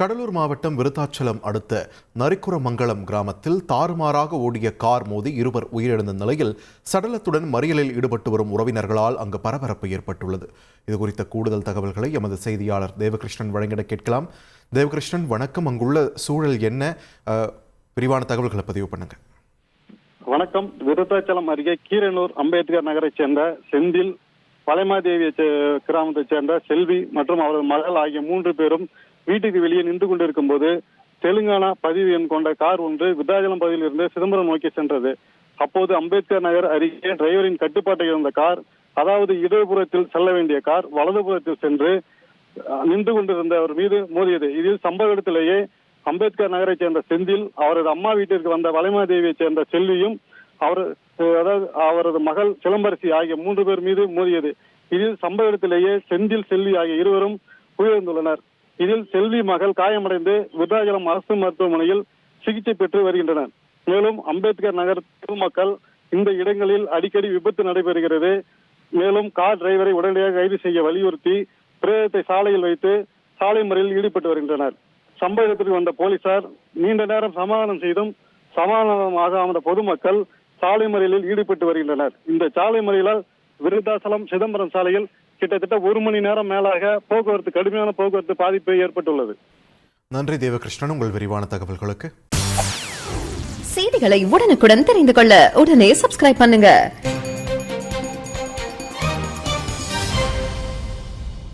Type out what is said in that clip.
கடலூர் மாவட்டம் விருத்தாச்சலம் அடுத்த நரிக்குரமங்கலம் கிராமத்தில் தாறுமாறாக ஓடிய கார் மோதி இருவர் உயிரிழந்த நிலையில் சடலத்துடன் மறியலில் ஈடுபட்டு வரும் உறவினர்களால் அங்கு பரபரப்பு ஏற்பட்டுள்ளது. இது குறித்த கூடுதல் தகவல்களை எமது செய்தியாளர் தேவகிருஷ்ணன் வழங்கிட கேட்கலாம். தேவகிருஷ்ணன் வணக்கம். அங்குள்ள சூழல் என்ன? விரிவான தகவல்களை பதிவு பண்ணுங்க. வணக்கம். விருத்தாச்சலம் அருகே கீரனூர் அம்பேத்கர் நகரைச் சேர்ந்த செந்தில் பழைமாதேவியை சே- கிராமத்தைச் சேர்ந்த செல்வி மற்றும் அவரது மகள் ஆகிய மூன்று பேரும் வீட்டுக்கு வெளியே நின்று கொண்டிருக்கும் போது தெலுங்கானா பதிவு எண் கொண்ட கார் ஒன்று விருத்தாச்சலம் பகுதியில் இருந்து சிதம்பரம் நோக்கி சென்றது. அப்போது அம்பேத்கர் நகர் அருகே டிரைவரின் கட்டுப்பாட்டில் இருந்த கார் அதாவது இடதுபுறத்தில் செல்ல வேண்டிய கார் வலதுபுறத்தில் சென்று நின்று கொண்டிருந்த அவர் மீது மோதியது. இதில் சம்பவ இடத்திலேயே அம்பேத்கர் நகரைச் சேர்ந்த செந்தில் அவரது அம்மா வீட்டிற்கு வந்த வளைமாதேவியைச் சேர்ந்த செல்வியும் அவர் அதாவது அவரது மகள் சிலம்பரசி ஆகிய மூன்று பேர் மீது மோதியது. இதில் சம்பவ இடத்திலேயே செந்தில் செல்வி ஆகிய இருவரும் உயிரிழந்துள்ளனர். இதில் செல்வி மகள் காயமடைந்து விருதாச்சலம் அரசு மருத்துவமனையில் சிகிச்சை பெற்று வருகின்றனர். மேலும் அம்பேத்கர் நகர் பொதுமக்கள் இந்த இடங்களில் அடிக்கடி விபத்து நடைபெறுகிறது. மேலும் கார் டிரைவரை உடனடியாக கைது செய்ய வலியுறுத்தி பிரேதத்தை சாலையில் வைத்து சாலை முறையில் ஈடுபட்டு வருகின்றனர். சம்பவ இடத்திற்கு வந்த போலீசார் நீண்ட நேரம் சமாதானம் செய்தும் சமாதானமாகாத பொதுமக்கள் சாலை மறியலில் ஈடுபட்டு வருகின்றனர். இந்த சாலை மறியலால் விருத்தாசலம் சிதம்பரம் சாலையில் கிட்டத்தட்ட ஒரு மணி நேரம் மேலாக போக்குவரத்து கடுமையான போக்குவரத்து பாதிப்பு ஏற்பட்டுள்ளது. நன்றி தேவகிருஷ்ணன் உங்கள் விரிவான தகவல்களுக்கு. செய்திகளை உடனுக்குடன் தெரிந்து கொள்ள உடனே சப்ஸ்கிரைப் பண்ணுங்க.